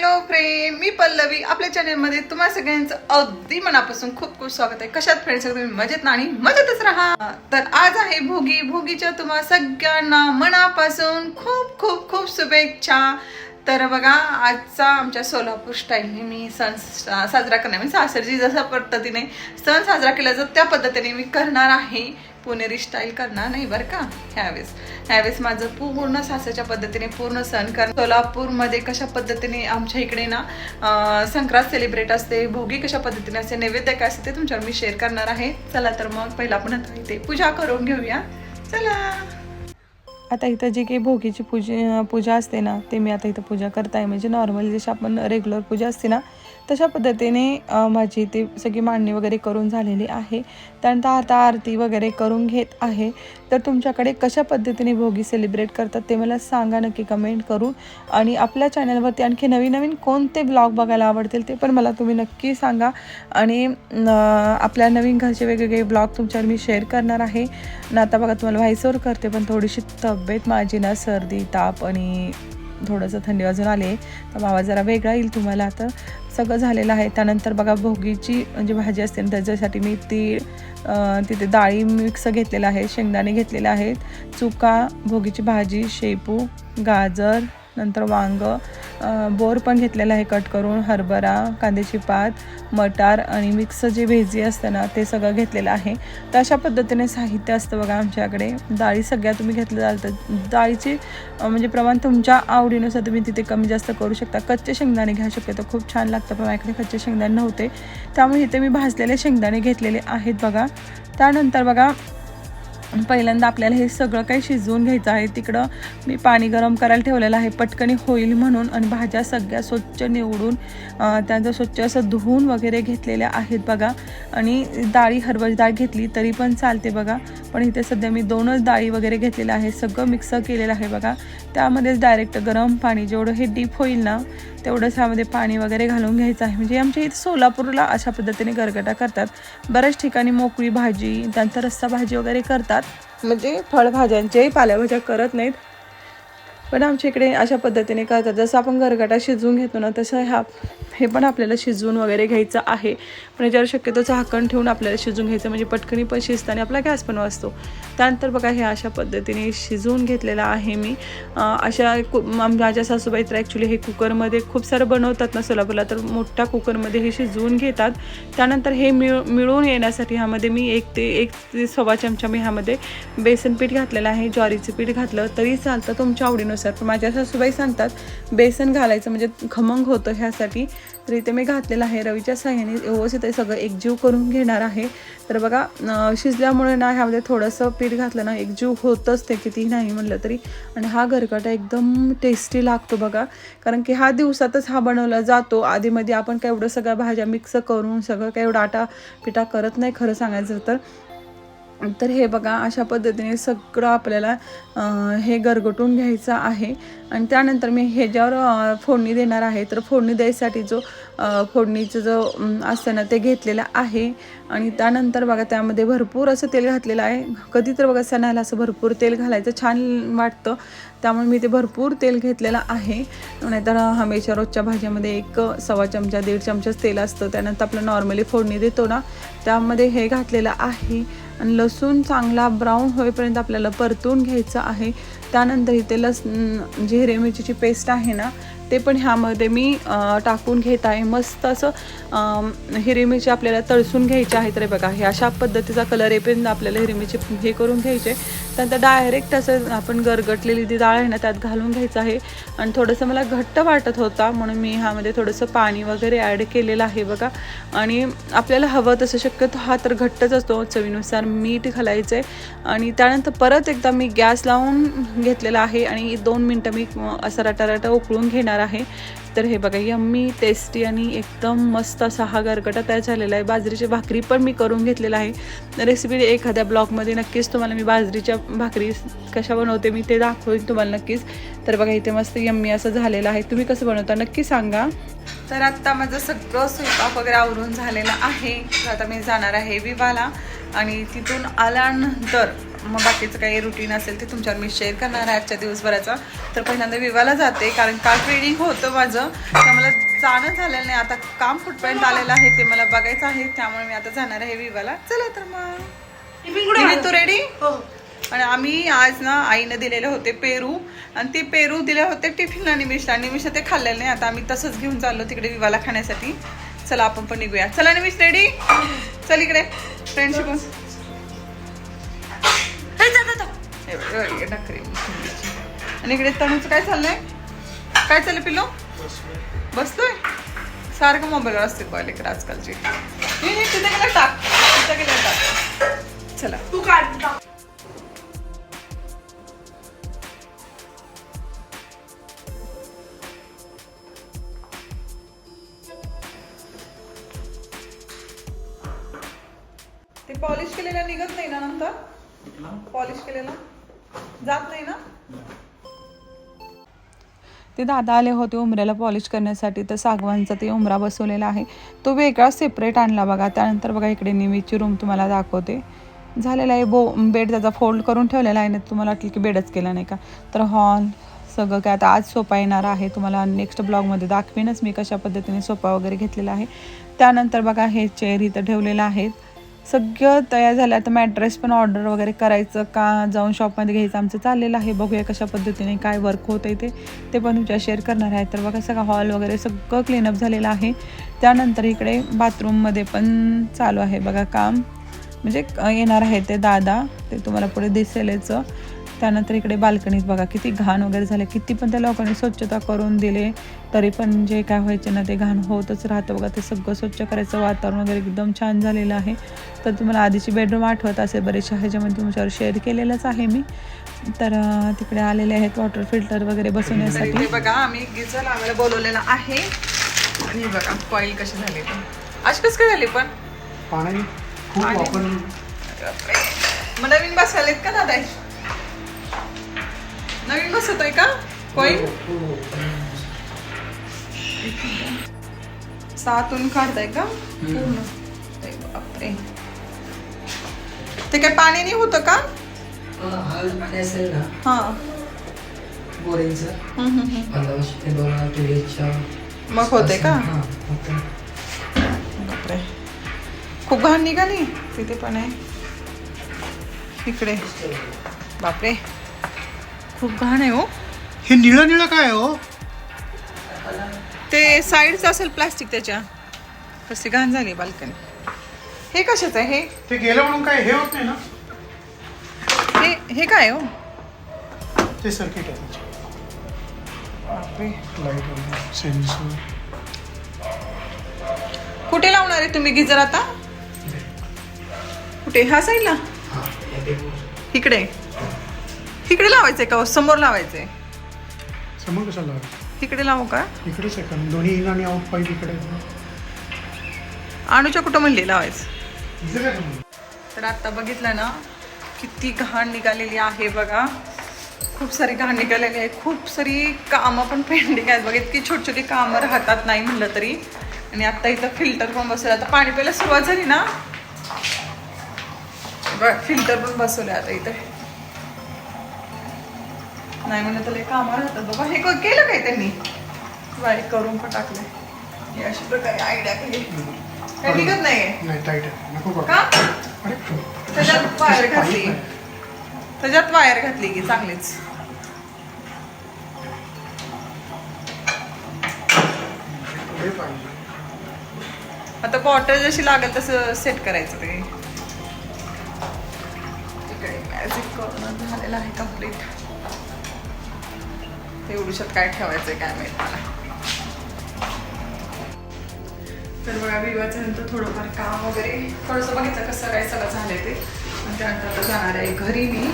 Hello friend मी पल्लवी. आपल्या चॅनलमध्ये तुम्हा सगळ्यांचं अगदी मनापासून खूप खूप स्वागत आहे. कशात फ्रेंड्स तुम्ही मजेत नाही आणि मजेतच राहा. तर आज आहे भोगी. भोगीच्या तुम्हा सगळ्यांना मनापासून खूप खूप खूप शुभेच्छा. तर बघा आजचा आमच्या सोलापूर स्टाईलने मी सण साजरा करणार म्हणजे सासरजी जशा पद्धतीने सण साजरा केला जातो त्या पद्धतीने मी करणार आहे. पुणेरी स्टाईल करणार नाही बरं का? ह्यावेळेस. ह्यावेळेस माझं पूर्ण सासरच्या पद्धतीने पूर्ण सण कर सोलापूरमध्ये कशा पद्धतीने आमच्या इकडे ना संक्रांत सेलिब्रेट असते भोगी कशा पद्धतीने असते नैवेद्य काय असते ते तुमच्यावर मी शेअर करणार आहे. चला तर मग पहिला आपण आता इथे पूजा करून घेऊया. चला. आता इथं जी काही भोगीची पूजा पूजा असते ना ते मी आता इथं पूजा करताय. म्हणजे नॉर्मली जशी आपण रेग्युलर पूजा असते ना तशा पद्धतीने माझी ती सगळी मांडणी वगैरे करून झालेली आहे. त्यानंतर आता आरती वगैरे करून घेत आहे. तर तुमच्याकडे कशा पद्धतीने भोगी सेलिब्रेट करतात ते मला सांगा नक्की कमेंट करून. आणि आपल्या चॅनलवरती आणखी नवीन नवीन कोणते ब्लॉग बघायला आवडतील ते पण मला तुम्ही नक्की सांगा. आणि आपल्या नवीन घरचे वेगवेगळे ब्लॉग तुमच्यावर मी शेअर करणार आहे. ना आता बघा तुम्हाला व्हायसोर करते पण थोडीशी तब्येत माझी ना सर्दी ताप आणि थोडंसं थंडी वाजून आले तर मावा जरा वेगळा येईल तुम्हाला. आता सगळं झालेलं आहे. त्यानंतर बघा भोगीची म्हणजे भाजी असते ना त्याच्यासाठी मी ती तिथे डाळी मिक्स घेतलेलं आहे. शेंगदाणे घेतलेले आहेत. चुका भोगीची भाजी शेपू गाजर नंतर वांग बोर पण घेतलेलं आहे कट करून हरभरा कांद्याची पात मटार आणि मिक्स जे भेजी असतं ना ते सगळं घेतलेलं आहे. तर अशा पद्धतीने साहित्य असतं बघा आमच्याकडे. डाळी सगळ्या तुम्ही घेतलं चालतं डाळीचे म्हणजे प्रमाण तुमच्या आवडीनुसार तुम्ही तिथे कमी जास्त करू शकता. कच्चे शेंगदाणे घ्या शकतो खूप छान लागतं पण माझ्याकडे कच्चे शेंगदाणे नव्हते. त्यामुळे इथे मी भाजलेले शेंगदाणे घेतलेले आहेत बघा. त्यानंतर बघा पहिल्यांदा आपल्याला हे सगळं काही शिजवून घ्यायचं आहे. तिकडं मी पाणी गरम करायला ठेवलेलं आहे. पटकनी होईल म्हणून आणि भाज्या सगळ्या स्वच्छ निवडून त्यांचं स्वच्छ असं धुवून वगैरे घेतलेल्या आहेत बघा. आणि डाळी हरभरा डाळ घेतली तरी पण चालते बघा. पण इथे सध्या मी दोनच डाळी वगैरे घेतलेल्या आहे सगळं मिक्स केलेलं आहे बघा. त्यामध्येच डायरेक्ट गरम पाणी जेवढं हे डीप होईल ना तेवढंच ह्यामध्ये पाणी वगैरे घालून घ्यायचं आहे. म्हणजे आमच्या इथे सोलापूरला अशा पद्धतीने गरगटा करतात. बऱ्याच ठिकाणी मोकळी भाजी त्यानंतर रस्सा भाजी वगैरे करतात. म्हणजे फळभाज्यांचे पालेभाज्या करत नाहीत. पण आमच्या इकडे अशा पद्धतीने करतात. जसं आपण गरगटा शिजवून घेतो ना तसं ह्या हे पण आपल्याला शिजवून वगैरे घ्यायचं आहे. पण याच्यावर शक्यतो झाकण ठेवून आपल्याला शिजून घ्यायचं म्हणजे पटकनी पण शिजतं आणि आपला गॅस पण वाचतो. त्यानंतर बघा हे अशा पद्धतीने शिजवून घेतलेलं आहे मी. अशा कु माझ्या सासूबाई तर ॲक्च्युली हे कुकरमध्ये खूप सारं बनवतात ना सोलापूरला तर मोठ्या कुकरमध्ये हे शिजवून घेतात. त्यानंतर हे मिळ मिळून येण्यासाठी ह्यामध्ये मी एक ते एक ते सव्वा चमचा मी ह्यामध्ये बेसन पीठ घातलेलं आहे ज्वारीचं पीठ घातलं तरी चालतं तुमच्या आवडीनुसार. पण माझ्या सासूबाई सांगतात बेसन घालायचं म्हणजे खमंग होतं ह्यासाठी. तर इथे मी घातलेलं आहे रवीच्या साह्याने. व्यवस्थित हे सगळं. एकजीव करून घेणार आहे. तर बघा शिजल्यामुळे ना ह्यामध्ये थोडंसं पीठ घातलं ना एकजीव होतंच ते कितीही नाही म्हटलं तरी. आणि हा घरकाटा एकदम टेस्टी लागतो बघा. कारण की हा दिवसातच हा बनवला जातो. आधीमध्ये आपण काय एवढं सगळ्या भाज्या मिक्स करून सगळं काय एवढं आटा पिठा करत नाही खरं सांगायचं तर. तर हे बघा अशा पद्धतीने सगळं आपल्याला हे गरगटून घ्यायचं आहे. आणि त्यानंतर मी ह्याच्यावर फोडणी देणार आहे तर फोडणी द्यायसाठी जो फोडणीचं जो असतं ना ते घेतलेलं आहे. आणि त्यानंतर बघा त्यामध्ये भरपूर असं तेल घातलेलं आहे. कधी तर बघा सणाला असं भरपूर तेल घालायचं. छान वाटतं. त्यामुळे मी ते भरपूर तेल घेतलेलं आहे. नाहीतर हमेशा रोजच्या भाज्यामध्ये एक सव्वा चमचा दीड चमचाच तेल असतं. त्यानंतर आपलं नॉर्मली फोडणी देतो ना त्यामध्ये हे घातलेलं आहे. आणि लसूण चांगला ब्राऊन होईपर्यंत आपल्याला परतून घ्यायचं आहे. त्यानंतर इथे लस जी हिरवी मिरचीची पेस्ट आहे ना ते पण ह्यामध्ये मी टाकून घेत आहे. मस्त असं अं, हिरवी मिरची आपल्याला तळसून घ्यायची आहे तर बघा. हे अशा पद्धतीचा कलर येईपर्यंत आपल्याला हिरवी मिरची हे करून घ्यायचे. त्यानंतर डायरेक्ट असं आपण गरगटलेली जी डाळ आहे ना त्यात घालून घ्यायचं आहे. आणि थोडंसं मला घट्ट वाटत होता म्हणून मी ह्यामध्ये थोडंसं पाणी वगैरे ॲड केलेलं आहे बघा. आणि आपल्याला हवं तसं शक्यतो हा तर घट्टच असतो चवीनुसार मीठ घालायचं आहे. आणि त्यानंतर परत एकदा मी गॅस लावून घेतलेला आहे. आणि दोन मिनटं मी असा रटा रटारटा उकळून घेणार आहे. तर हे बघा यम्मी टेस्टी आणि एकदम मस्त असा हा गरगटा तयार झालेला आहे. बाजरीची भाकरी पण मी करून घेतलेला आहे. रेसिपी एखाद्या ब्लॉगमध्ये नक्कीच तुम्हाला मी बाजरीच्या भाकरी कशा बनवते मी ते दाखवेन तुम्हाला नक्कीच. तर बघा इथे मस्त यम्मी असं झालेलं आहे. तुम्ही कसं बनवता नक्की सांगा. तर आत्ता माझं सगळं स्वयंपाक वगैरे आवरून झालेलं आहे. आता मी जाणार आहे विवाला आणि तिथून आल्यानंतर मग बाकीचं काही रुटीन असेल ते तुमच्यावर मी शेअर करणार आहे आजच्या दिवसभराचा. तर पहिल्यांदा विवाला जाते कारण काल ट्रेनिंग होतं माझं. तर मला जाणं झालेलं नाही. आता काम कुठपर्यंत आलेलं आहे ते मला बघायचं आहे. त्यामुळे मी आता जाणार आहे विवाला. चला तर मग. तू रेडी आणि आम्ही आज ना आईने दिलेले होते पेरू. आणि ते पेरू दिले होते टिफिनला निमिषला. निमिषला ते खाल्लेलं नाही. आता आम्ही तसंच घेऊन चाललो तिकडे विवाला खाण्यासाठी. चला आपण पण निघूया. चला निमिष रेडी चल इकडे. फ्रेंड आणि इकडे तणूचं काय चाललंय? काय चाललंय पिल्लो? बसतोय? सारखं मोबाईलवर असते कॉलेकडे आजकालची. हे, हे, तिथे गेलं टाक. तिथे गेलं टाक. चला. तू काढ ते पॉलिश केलेलं निघत नाही ना नंतर? पॉलिश केलेलं? जात नाही ना? ते दादा आले होते उमऱ्याला पॉलिश करण्यासाठी तर सागवानचा ते उमरा बसवलेला आहे. तो वेगळा सेपरेट आणला बघा. त्यानंतर बघा इकडे निमीची रूम तुम्हाला दाखवते. झालेला आहे. बो बेड त्याचा फोल्ड करून ठेवलेला आहे. ना तुम्हाला वाटलं की बेडच केला नाही का? तर हॉल सगळं काय आता आज सोपा येणार आहे. तुम्हाला नेक्स्ट ब्लॉगमध्ये दाखवेनच मी कशा पद्धतीने सोपा वगैरे घेतलेला आहे. त्यानंतर बघा हे चेअर इथं ठेवलेलं आहेत सगळं तयार झालं. आता मॅट्रेस पण ऑर्डर वगैरे करायचं का? जाऊन शॉपमध्ये घ्यायचं. आमचं चाललेलं आहे. बघूया कशा पद्धतीने काय वर्क होत आहे ते. ते पण तुमच्या शेअर करणार आहे. तर बघा सगळं हॉल वगैरे सगळं क्लीनअप झालेलं आहे. त्यानंतर इकडे बाथरूममध्ये पण चालू आहे. बघा काम. म्हणजे क- येणार आहे ते दादा. ते तुम्हाला पुढे दिसेलच त्यानंतर इकडे बाल्कनीत बघा किती घाण वगैरे झाले. किती पण त्या लोकांनी स्वच्छता करून दिले तरी पण जे काय व्हायचे ना ते घाण होतच राहतं बघा. ते सगळं स्वच्छ करायचं वातावरण वगैरे एकदम छान झालेलं आहे. तर तुम्हाला आधीची बेडरूम आठवत असेल बरेचशा ह्याच्यामध्ये तुमच्यावर शेअर केलेलंच आहे मी. तर तिकडे आलेले आहेत वॉटर फिल्टर वगैरे बसवण्यासाठी. बघा आम्ही गिझर लावायला बोलवलेला आहे. आणि बघा कॉईल कशी झाली आज कसं काय झाली पण? पाणी खूप मग नवीन का दादा? नवीन बसवतोय का? कॉईल सातून काढताय का? पूर्ण. ते काय पाणी नाही होतं का? हा मग होते का? खूप घाण निघाली. तिथे पण आहे. इकडे. बापरे. खूप घाण आहे हो. हे निळं निळं काय आहे हो? ते साईडचं असेल प्लास्टिक त्याच्या. कशी घाण झाली बाल्कनी. हे कशाचं आहे? हे? ते गेलं म्हणून काय हे होत नाही ना? हे हे काय हो? ते सर्किट आहे त्याचे सेन्सर कुठे लावणार आहे तुम्ही गिजर आता? कुठे? ह्या साईडला हां. इकडे. इकडे लावायचंय का हो? समोर लावायचंय. समोर कशाला लावायचं? इकडे लावू का? इकडेच आहे कारण दोन्ही इन आणि आउट पाईप इकडे. आहे. आणूच्या कुठं म्हणली लावायचं? इथे काय समोर? तर आता बघितलं ना किती घाण निघालेली आहे बघा. खूप सारी घाण निघालेली आहे. खूप सारी कामं पण पेंडिंग आहेत. बघा इतकी छोटी छोटी कामं राहतात नाही म्हणलं तरी. आणि आता इथं फिल्टर पण बसवलं. आता पाणी प्यायला सुरुवात झाली ना? बघ फिल्टर पण बसवलं आता इथं. नाही म्हणलं तर लय कामं राहतात बाबा. हे केलं काय त्यांनी? बारीक करून पण टाकले हे अशा प्रकारे आयडिया केली. निघत. का? त्याच्यात वायर घातली. त्याच्यात वायर घातली की चांगलीच. आता बॉटल जशी लागेल तसं सेट करायचं ते. इकडे मॅजिक करून झालेलं आहे कंप्लीट एवढूशात काय ठेवायचंय काय माहीत मला. तर बघा विवाहाच्या नंतर थोडंफार काम वगैरे थोडंसं बघितलं कसं काय सगळं झालंय ते. आणि त्यानंतर आता जाणार आहे घरी मी.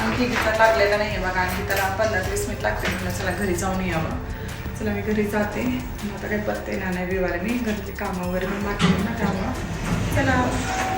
आणखी गीता लागलेलं नाही आहे बघा आणखी त्याला पंधरा ते वीस मिनिट लागते म्हटलं चला घरी जाऊन यावं. चला मी घरी जाते. मग आता काही पत्ते येणार नाही विवाला मी. घरची कामं वगैरे पण बाकी ना त्यामुळं. चला.